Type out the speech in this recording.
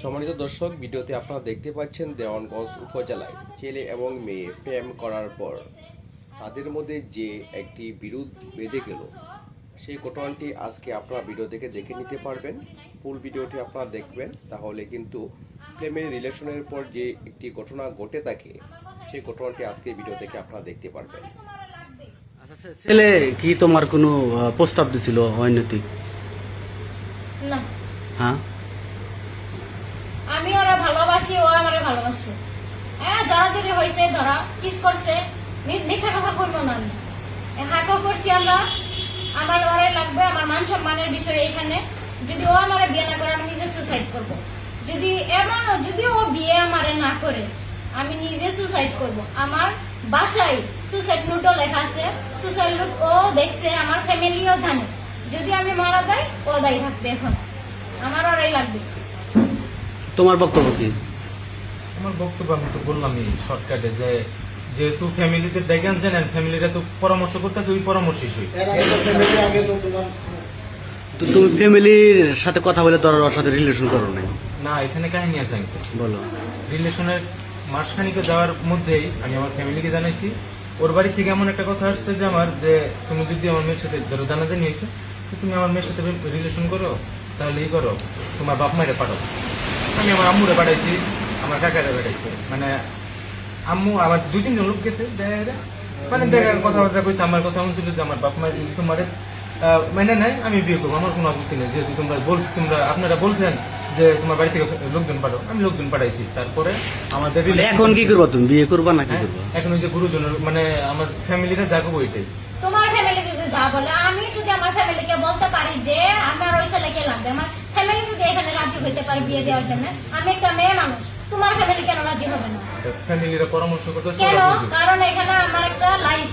সম্মানিত দর্শক ভিডিওতে আপনারা দেখতে পাচ্ছেন দেওয়ানগঞ্জ উপজেলায় ছেলে এবং মেয়ে প্রেম করার পর তাদের মধ্যে যে একটি বিরোধ বেঁধে গেল সেই ঘটনাটি আজকে আপনারা ভিডিও থেকে দেখে নিতে পারবেন। ফুল ভিডিওটি আপনারা দেখবেন তাহলে কিন্তু প্রেমের রিলেশনের পর যে একটি ঘটনা ঘটে থাকে সেই ঘটনাটি আজকে ভিডিও থেকে আপনারা দেখতে পারবেন। ছেলে কি তোমার কোনো প্রস্তাব দিছিল অনৈতিক? না। হ্যাঁ? ভালোবাসি ও আমারে ভালোবাসে। হ্যাঁ যদি হয়েছে ধরা কিস করছে মিথ্যা কথা কইব না আমি। হাকও করছি আমরা আমার ওরে লাগবে, আমার মান সম্মানের বিষয় এখানে যদি ও আমারে বিয়ে না করে, আমি নিজে সুসাইড করব। যদি এমন, যদি ও বিয়ে আমারে না করে, আমি নিজে সুসাইড করব। আমার বাসায় সুসাইড নোটও লেখা আছে সুসাইড নোট ও দেখছে, আমার ফ্যামিলিও জানে। যদি আমি মারা যাই, ও দায়ী থাকবে এখন। আমার ওরাই লাগবে। তোমার বক্তব্য কি? আমার বক্তব্য আমি তো বললামই শর্টকাটে যে যেহেতু ফ্যামিলিতে ডেকে আনছেন ফ্যামিলিটা তো পরামর্শ করতেছে ওই পরামর্শই সই। তো তুমি ফ্যামিলির সাথে কথা বলে তোর ওর সাথে রিলেশন করো নাই? না এখানে কাহিনী আছে আঙ্কেল। বলো। রিলেশনের মাসখানিকে যাওয়ার মধ্যেই আমি আমার ফ্যামিলিকে জানাইছি। ওর বাড়ি থেকে এমন একটা কথা আসছে যে আমার যে তুমি যদি আমার মেয়ের সাথে ধরো জানাজানি হয়েছে তো তুমি আমার মেয়ের সাথে রিলেশন করো তাহলে ই করো তোমার বাপ মায়ের পাঠাও। আমি আমার আম্মুরে পাঠাইছি আমার কাকারে পাঠাইছি মানে আম্মু আমার দুই তিনজন লোক গেছে মানে দেখা কথাবার্তা কইছে আমার কথা এমন ছিল যে আমার বাপ মা তোমার মানে নাই আমি বিয়ে করব। আমার কোনো আপত্তি নেই যেহেতু তোমরা বলছ তোমরা আপনারা বলছেন যে তোমার বাড়ি থেকে লোকজন পাঠাও। আমি লোকজন পাঠাইছি। তারপরে আমাদের এখন কি করবা তুমি? বিয়ে করবা না কি হ্যাঁ, করবা? এখন ওই যে গুরুজনের মানে আমার ফ্যামিলিটা যাব ওইটাই তোমার ফ্যামিলি যদি যা বলে আমি যদি আমার ফ্যামিলিকে বলতে পারি যে আমার ওই ছেলেকে লাগবে আমার ফ্যামিলি যদি এখানে রাজি হইতে পারে বিয়ে দেওয়ার জন্য আমি একটা মেয়ে মানুষ। তোমার ফ্যামিলি কেন রাজি হবে না? ফ্যামিলিরা পরামর্শ করতে কেন? কারণ এখানে আমার একটা লাইফ